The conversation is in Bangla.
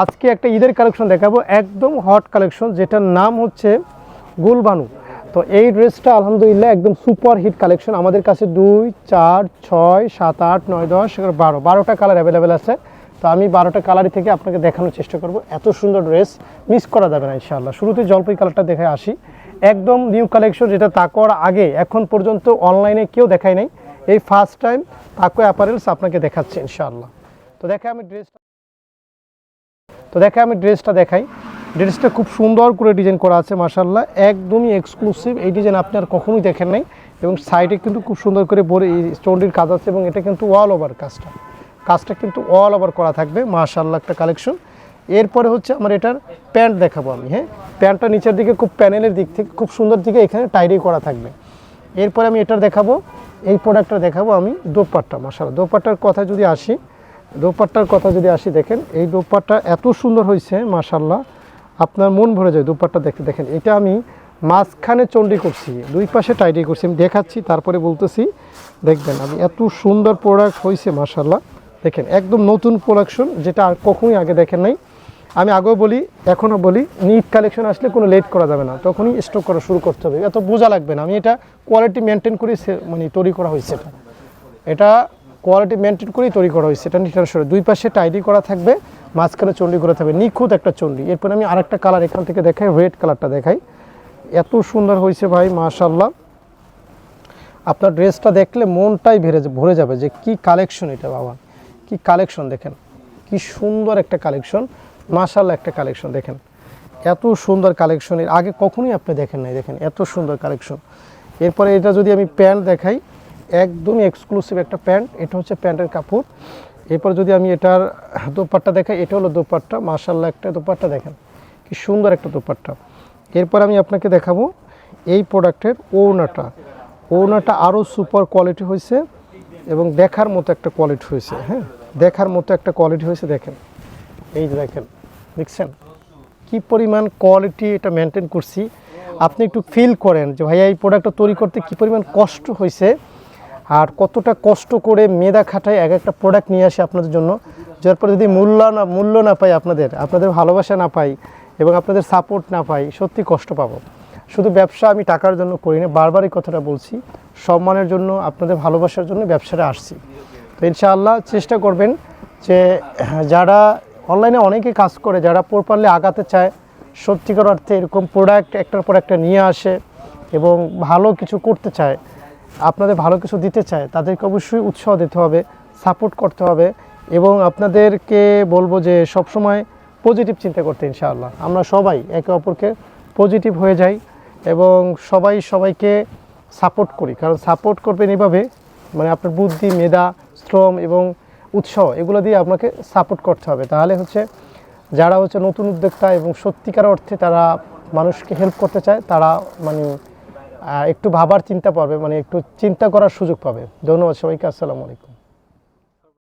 আজকে একটা ঈদের কালেকশন দেখাবো, একদম হট কালেকশন, যেটার নাম হচ্ছে গুলবানু। তো এই ড্রেসটা আলহামদুলিল্লাহ একদম সুপার হিট কালেকশন। আমাদের কাছে দুই, চার, ছয়, সাত, আট, নয়, দশ, এগারো, বারো, বারোটা কালার অ্যাভেলেবেল আছে। তো আমি বারোটা কালারই থেকে আপনাকে দেখানোর চেষ্টা করব। এত সুন্দর ড্রেস মিস করা যাবে না ইনশাআল্লাহ। শুরুতে জলপাই কালারটা দেখে আসি। একদম নিউ কালেকশন যেটা তাকোয়ার আগে, এখন পর্যন্ত অনলাইনে কেউ দেখায় নাই। এই ফার্স্ট টাইম তাকো অ্যাপারেলস আপনাকে দেখাচ্ছে ইনশাআল্লাহ। তো দেখে আমি ড্রেসটা তো দেখে আমি ড্রেসটা দেখাই। ড্রেসটা খুব সুন্দর করে ডিজাইন করা আছে মার্শাল্লাহ একদমই এক্সক্লুসিভ এই ডিজাইন আপনি আর কখনোই দেখেন নাই। এবং সাইডে কিন্তু খুব সুন্দর করে বড় স্টোনটির কাজ আছে এবং এটা কিন্তু অল ওভার কাজটা। কাজটা কিন্তু অল ওভার করা থাকবে মার্শাল্লাহ একটা কালেকশন এরপরে হচ্ছে আমার এটার প্যান্ট দেখাবো আমি হ্যাঁ? প্যান্টটা নিচের দিকে খুব প্যানেলের দিক থেকে খুব সুন্দর দিকে এখানে টাইডি করা থাকবে। এরপরে আমি এটার দেখাবো, এই প্রোডাক্টটা দেখাবো আমি দোপাট্টা মার্শাল্লাহ দোপাট্টার কথা যদি আসি দোপাট্টার কথা যদি আসি, দেখেন, এই দোপাট্টা এত সুন্দর হয়েছে মাশাল্লাহ আপনার মন ভরে যায় দোপাট্টা দেখতে। দেখেন, এটা আমি মাঝখানে চণ্ডী করছি, দুই পাশে টাইডি করছি, আমি দেখাচ্ছি, তারপরে বলতেছি, দেখবেন আমি এত সুন্দর প্রোডাক্ট হয়েছে মাশাল্লাহ দেখেন, একদম নতুন প্রোডাকশন যেটা আর কখনোই আগে দেখেন নাই। আমি আগেও বলি, এখনও বলি নিট কালেকশন আসলে কোনো লেট করা যাবে না, তখনই স্টক করা শুরু করতে হবে। এত বোঝা লাগবে না, আমি এটা কোয়ালিটি মেনটেন করে মানে তৈরি করা হয়েছে এটা। এটা কোয়ালিটি মেনটেন করেই তৈরি করা হয়েছে। এটা নিটার সরে দুই পাশে টাইডি করা থাকবে, মাঝখানে চণ্ডী করা থাকবে। নিখুঁত একটা চণ্ডী। এরপরে আমি আরেকটা কালার এখান থেকে দেখাই রেড কালারটা দেখাই। এত সুন্দর হয়েছে ভাই মাশাল্লাহ আপনার ড্রেসটা দেখলে মনটাই ভরে ভরে যাবে যে কি কালেকশন এটা বাবা। কি কালেকশন দেখেন। কি সুন্দর একটা কালেকশন মাশাল্লাহ একটা কালেকশন দেখেন। এত সুন্দর কালেকশন এর। আগে কখনোই আপনি দেখেন নাই, দেখেন। এত সুন্দর কালেকশন এরপরে এটা যদি আমি প্যান্ট দেখাই একদমই এক্সক্লুসিভ একটা প্যান্ট। এটা হচ্ছে প্যান্টের কাপড়। এরপর যদি আমি এটার দোপাট্টা দেখাই, এটা হলো দোপাট্টা। মাশাল্লাহ একটা দোপাট্টা দেখেন। কি সুন্দর একটা দোপাট্টা। এরপর আমি আপনাকে দেখাবো এই প্রোডাক্টের ওনাটা ওনাটা আরও সুপার কোয়ালিটি হয়েছে এবং দেখার মতো একটা কোয়ালিটি হয়েছে হ্যাঁ? দেখার মতো একটা কোয়ালিটি হয়েছে, দেখেন। এই যে দেখেন, দেখছেন? কি পরিমাণ কোয়ালিটি এটা মেনটেন করছি। আপনি একটু ফিল করেন যে, ভাইয়া, এই প্রোডাক্টটা তৈরি করতে কি পরিমাণ কষ্ট হয়েছে? আর কতটা কষ্ট করে মেধা খাটায় এক একটা প্রোডাক্ট নিয়ে আসে আপনাদের জন্য, যার পরে যদি মূল্য না মূল্য না পাই আপনাদের আপনাদের ভালোবাসা না পাই এবং আপনাদের সাপোর্ট না পাই, সত্যি কষ্ট পাবো। শুধু ব্যবসা আমি টাকার জন্য করি না বারবার এই কথাটা বলছি, সম্মানের জন্য, আপনাদের ভালোবাসার জন্য ব্যবসাটা আসছি। তো ইনশাআল্লাহ চেষ্টা করবেন যে যারা অনলাইনে অনেকে কাজ করে, যারা প্রপারলি আগাতে চায়, সত্যিকার অর্থে এরকম প্রোডাক্ট একটার পর একটা নিয়ে আসে এবং ভালো কিছু করতে চায় আপনাদের ভালো কিছু দিতে চায়, তাদেরকে অবশ্যই উৎসাহ দিতে হবে সাপোর্ট করতে হবে এবং আপনাদেরকে বলব যে সবসময় পজিটিভ চিন্তা করতে ইনশাআল্লাহ। আমরা সবাই একে অপরকে পজিটিভ হয়ে যাই এবং সবাই সবাইকে সাপোর্ট করি। কারণ সাপোর্ট করবেন এভাবে মানে আপনার বুদ্ধি, মেধা, শ্রম এবং উৎসাহ, এগুলো দিয়ে আপনাকে সাপোর্ট করতে হবে। তাহলে হচ্ছে যারা হচ্ছে নতুন উদ্যোক্তা এবং সত্যিকার অর্থে তারা মানুষকে হেল্প করতে চায়, তারা মানে একটু ভাবার চিন্তা পাবে মানে একটু চিন্তা করার সুযোগ পাবে। ধন্যবাদ সবাইকে আসসালামু আলাইকুম।